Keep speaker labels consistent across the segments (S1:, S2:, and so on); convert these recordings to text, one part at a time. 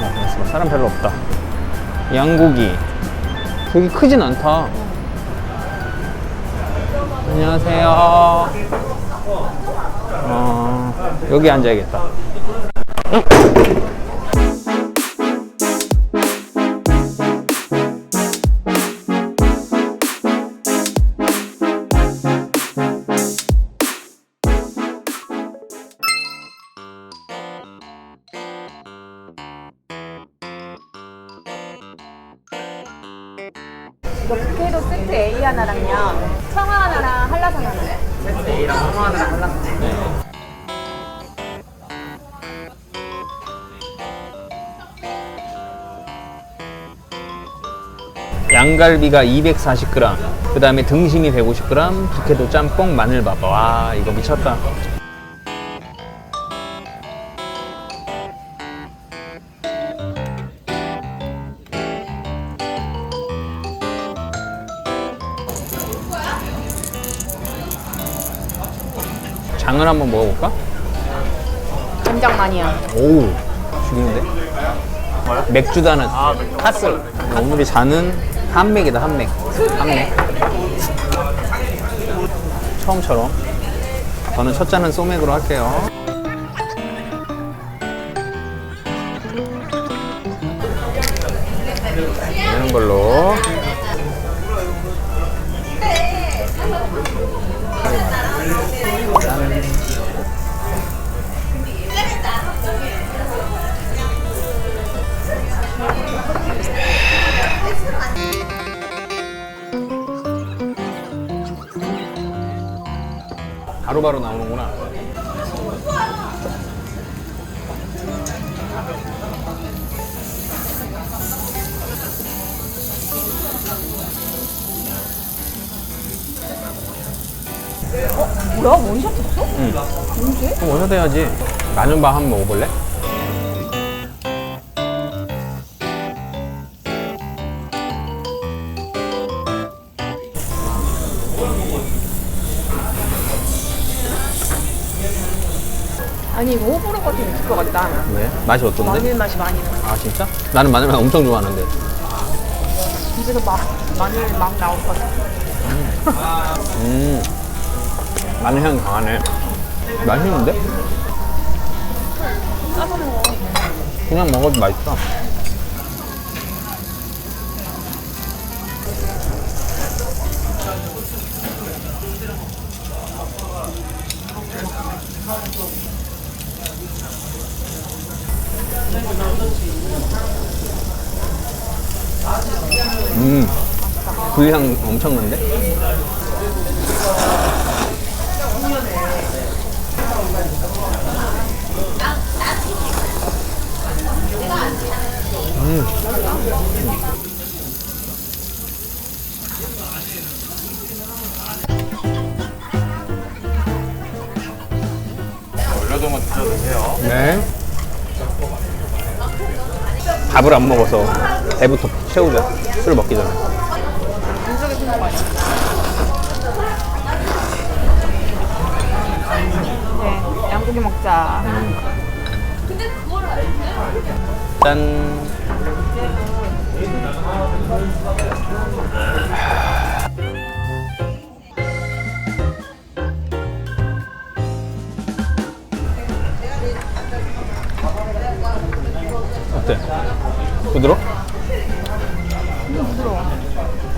S1: 어. 사람 별로 없다. 양고기. 되게 크진 않다. 안녕하세요. 어, 여기 앉아야겠다. 양갈비가 240g, 그 다음에 등심이 150g, 북해도 짬뽕, 마늘밥. 와, 이거 미쳤다. 장을 한번 먹어볼까?
S2: 간장 마니아.
S1: 오, 죽이는데? 맥주다는 카슬. 오늘의 잔은 한맥이다, 한맥. 한맥. 처음처럼. 저는 첫 잔은 소맥으로 할게요. 이런 걸로. 바로바로 나오는구나.
S2: 뭐야? 원샷 했어?
S1: 응.
S2: 언제?
S1: 그럼 원샷 해야지. 라면밥 한번 먹어볼래?
S2: 이거 호불호 같은 게 있을 것 같다.
S1: 왜? 맛이 어떤데?
S2: 마늘 맛이 많이 나.
S1: 아 진짜? 나는 마늘만 엄청 좋아하는데.
S2: 입에서 막 마늘 막 나올 것 같아.
S1: 음. 마늘 향이 강하네. 맛있는데?
S2: 싸서 먹어.
S1: 그냥 먹어도 맛있어. 음, 불향 엄청난데? 밥을 안 먹어서 배부터 채우자. 술 먹기 전에.
S2: 네, 양고기 먹자.
S1: 짠. 부드러?
S2: 부드러워.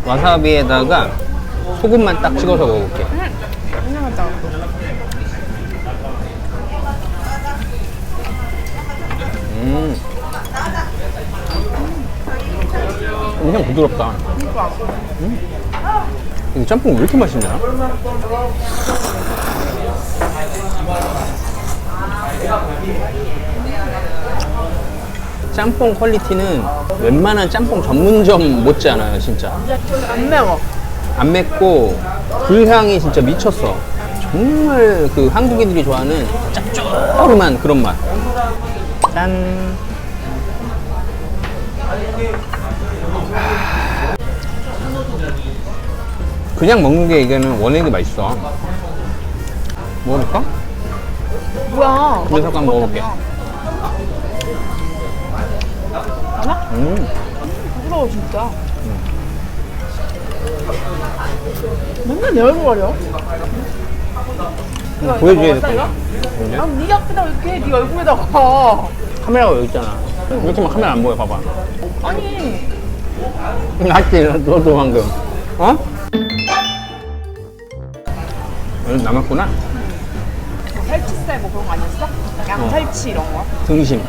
S1: 와사비에다가 소금만 딱 찍어서 먹어볼게.
S2: 유명하다.
S1: 음. 엄청 부드럽다.
S2: 그러니까.
S1: 이 짬뽕 왜 이렇게 맛있냐? 짬뽕 퀄리티는 웬만한 짬뽕 전문점 못지않아요, 진짜.
S2: 안 매워.
S1: 안 맵고 불향이 진짜 미쳤어. 정말 그 한국인들이 좋아하는 짭조름한 그런 맛. 짠. 그냥 먹는 게 이게는 원액이 맛있어. 먹어볼까?
S2: 뭐야?
S1: 그래서 한번 먹어볼게. 음.
S2: 부드러워 진짜. 맨날 내 얼굴 가려. 이거
S1: 보여줘야 될?
S2: 아, 네 앞에다 왜 이렇게 네 얼굴에다가.
S1: 카메라가 여기 있잖아. 이렇게만 카메라 안 보여, 봐봐.
S2: 아니,
S1: 맞지? 너도 방금. 어? 여기 남았구나.
S2: 뭐 살치살 뭐 그런 거 아니었어? 양살치 이런 거.
S1: 등심.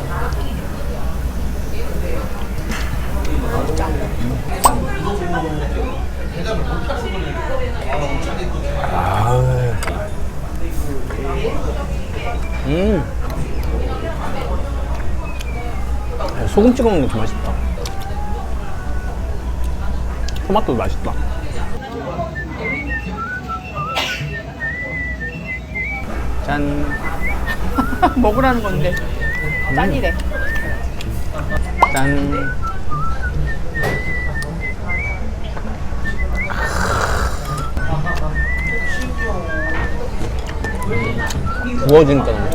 S1: 아. 음. 소금 찍어 먹는 것도 맛있다. 토마토도 맛있다. 짠.
S2: 먹으라는 건데. 짠이래.
S1: 짠. 구워지니까 너무.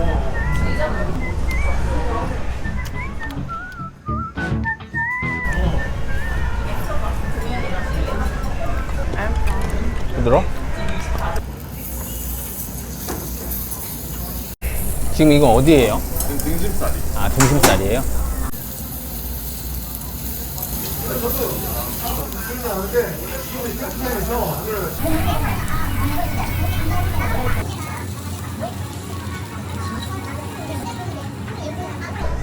S1: 부드러? 지금 이건 어디예요?
S3: 등심살이.
S1: 아, 등심살이에요?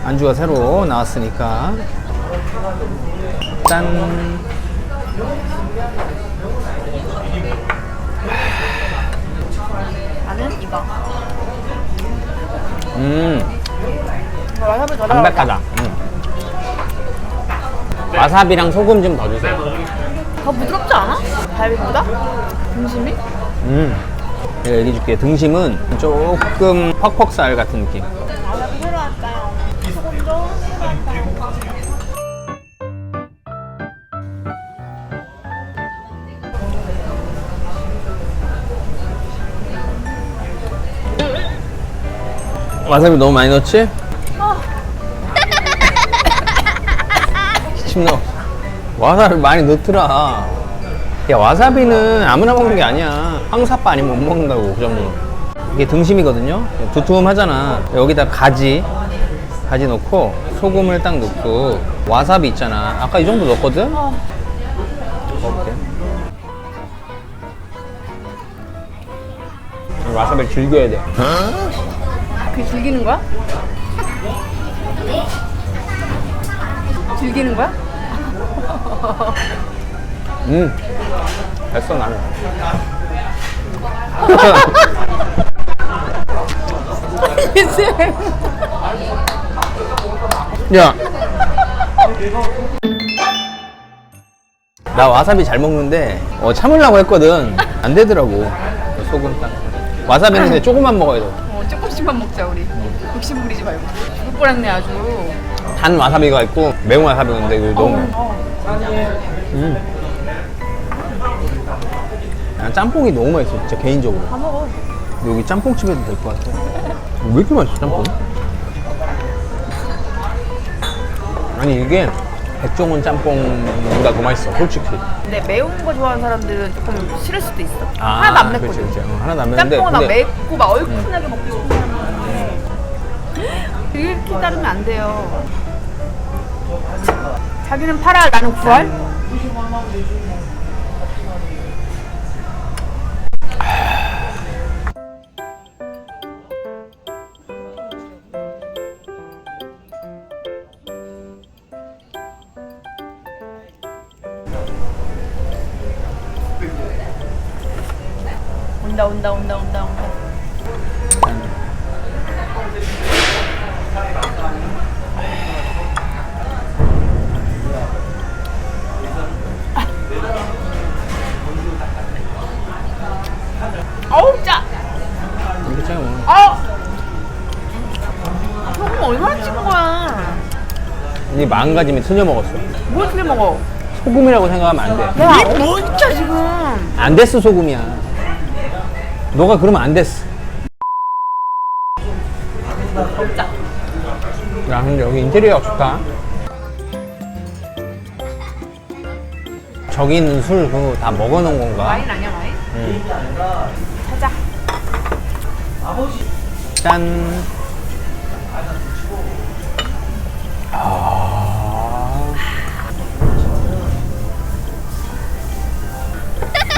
S1: 안주가 새로 나왔으니까 짠
S2: 나는 이거.
S1: 음,
S2: 와사비 더 들어가.
S1: 담백하다 음. 와사비랑 소금 좀 더 주세요
S2: 더 부드럽지 않아? 갈비보다? 등심이?
S1: 음. 내가 얘기해 줄게 등심은 조금 퍽퍽살 같은 느낌
S2: 와사비
S1: 너무 많이 넣지? 침 넣어. 와사비 많이 넣더라. 야, 와사비는 아무나 먹는 게 아니야. 황사빠 아니면 못 먹는다고, 그 정도는. 이게 등심이거든요? 두툼하잖아. 여기다 가지, 가지 넣고, 소금을 딱 넣고, 와사비 있잖아. 아까 이 정도 넣었거든?
S2: 어.
S1: 먹을게. 와사비를 즐겨야 돼.
S2: 그게 즐기는 거야? 즐기는 거야?
S1: 음. 됐어, 나는. 야. 나 와사비 잘 먹는데 어, 참으려고 했거든. 안 되더라고. 소금 딱. 와사비는 근데 조금만 먹어야 돼.
S2: 어, 조금씩만 먹자 우리 욕심 부리지 말고 죽을 뻔했네 아주
S1: 단 와사비가 있고 매운 와사비가 있는데 이거 너무 매워.
S2: 어.
S1: 음. 난 짬뽕이 너무 맛있어, 진짜 개인적으로.
S2: 다 먹어
S1: 여기 짬뽕집에도 될 것 같아. 왜 이렇게 맛있어, 짬뽕? 아니, 이게 백종원 짬뽕보다 더 맛있어, 솔직히.
S2: 근데 매운 거 좋아하는 사람들은 조금 싫을 수도 있어
S1: 아,
S2: 하나도 안
S1: 그치,
S2: 맵거든
S1: 그치. 어, 하나도 안 맵는데.
S2: 짬뽕은 막
S1: 근데
S2: 맵고 막 얼큰하게 먹고 싶은 사람은 이렇게 따르면 안 돼요. 자기는 팔아 나는 구할? 온다 온다 온다 온다 온다 어우 짜!
S1: 이렇게 짜요.
S2: 아! 소금 얼마나 찍은 거야?
S1: 이 마음가짐이 틀려 먹었어.
S2: 뭘 틀려 먹어?
S1: 소금이라고 생각하면 안 돼.
S2: 야, 뭐 진짜 지금?
S1: 안 됐어, 소금이야. 너가 그러면 안 됐어.
S2: 먹자.
S1: 야 근데 여기 인테리어가 좋다 저기 있는 술 그거 다 먹어놓은 건가?
S2: 와인 아니야 와인?
S1: 응.
S2: 찾아.
S1: 짠. 아...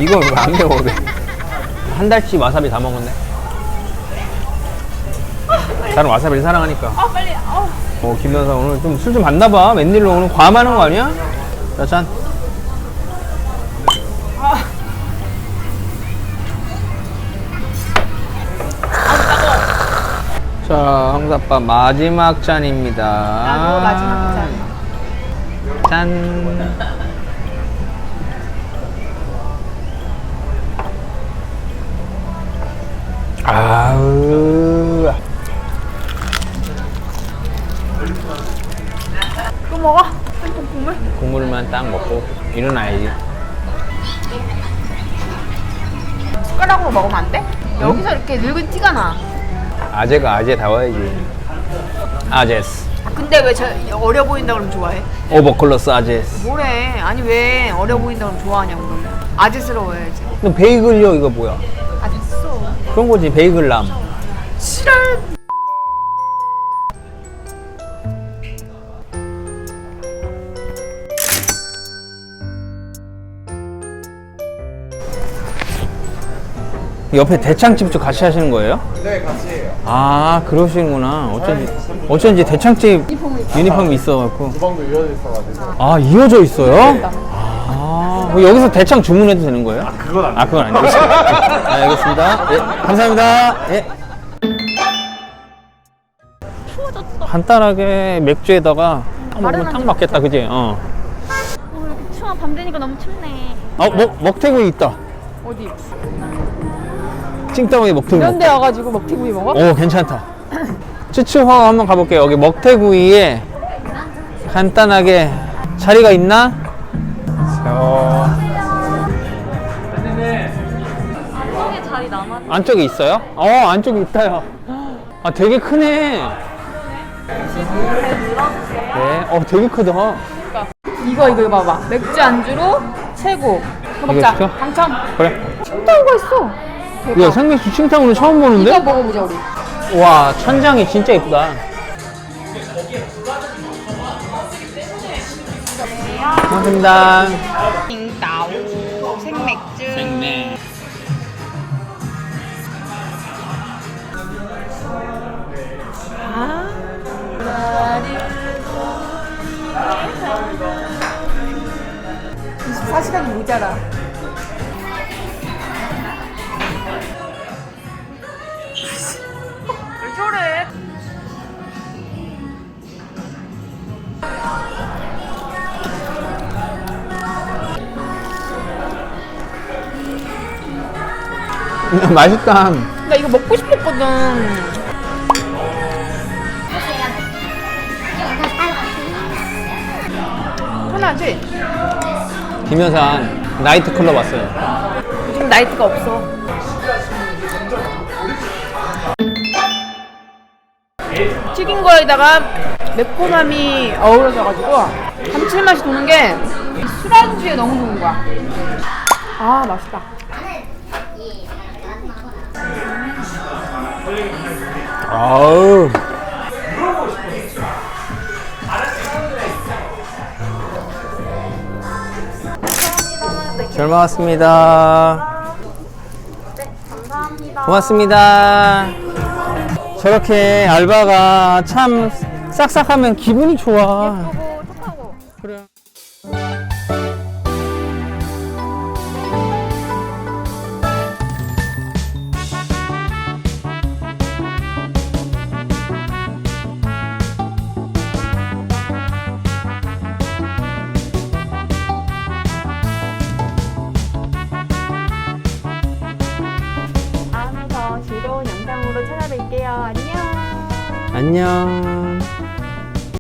S1: 이거 왜안 배워? 한 달치 와사비 다 먹었네. 나는 와사비를 사랑하니까.
S2: 아 빨리. 어.
S1: 어, 김연사 오늘 좀 술 좀 봤나 봐. 웬일로 오늘 과음하는 거 아니야? 자, 짠. 자, 황사밥 마지막 잔입니다.
S2: 나도 마지막 잔.
S1: 짠. 아우.
S2: 먹어? 짬뽕 국물?
S1: 국물만 딱 먹고 일어나야지.
S2: 숟가락으로 먹으면 안 돼? 여기서 이렇게 늙은 티가 나.
S1: 아재가 아재다워야지. 아제스.
S2: 아, 근데 왜 저 어려 보인다 그러면 좋아해?
S1: 오버클러스 아제스.
S2: 뭐래? 아니 왜 어려 보인다 그러면 좋아하냐고 그러면. 아재스러워야지.
S1: 너 베이글요 이거 뭐야?
S2: 아 됐어.
S1: 그런 거지 베이글남.
S2: 싫어.
S1: 옆에 대창집도 같이 하시는 거예요?
S3: 네, 같이 해요.
S1: 아 그러시는구나. 어쩐지 어쩐지 대창집 유니폼이 있어갖고.
S3: 주방도 이어져 있어가지고.
S1: 아 이어져 있어요? 아 그럼 여기서 대창 주문해도 되는 거예요?
S3: 그건 안
S1: 아 그건 아니고. 아, 알겠습니다. 예, 감사합니다. 예. 간단하게 맥주에다가 딱 먹으면 딱 맞겠다, 그지? 어.
S4: 어, 여기 추워. 밤 되니까 너무 춥네.
S1: 어, 먹, 먹태구이 있다.
S2: 어디?
S1: 찡따구이 먹태구이.
S2: 이런 데 와가지고 먹튀구이 먹어?
S1: 오, 괜찮다. 츠츠화 한번 가볼게요. 여기 먹태구이에 간단하게 자리가 있나? 어,
S4: 안쪽에 자리 남았.
S1: 안쪽에 있어요? 어, 안쪽에 있다요. 아, 되게 크네. 네, 어, 되게 크다.
S2: 이거 이거 봐봐. 맥주 안주로 최고. 이거 먹자.
S1: 시켜?
S2: 당첨.
S1: 그래.
S2: 칭따오가 있어.
S1: 야, 생맥주 칭탕으로 처음
S2: 이거
S1: 보는데?
S2: 먹어보자 우리.
S1: 와, 천장이 진짜 예쁘다. 고맙습니다.
S2: 칭따오 생맥주.
S1: 생맥.
S2: 사 24시간이 모자라.
S1: 맛있다.
S2: 나 이거 먹고 싶었거든. 편하지?
S1: 김여산 나이트 클럽 왔어요.
S2: 요즘 나이트가 없어. 튀긴 거에다가 매콤함이 어우러져가지고 감칠맛이 도는 게 술안주에 너무 좋은 거야. 아 맛있다.
S1: 아우. 잘 먹었습니다. 고맙습니다. 저렇게 알바가 참 싹싹하면 기분이 좋아. 그래.
S4: 다음에 더 즐거
S1: 안녕.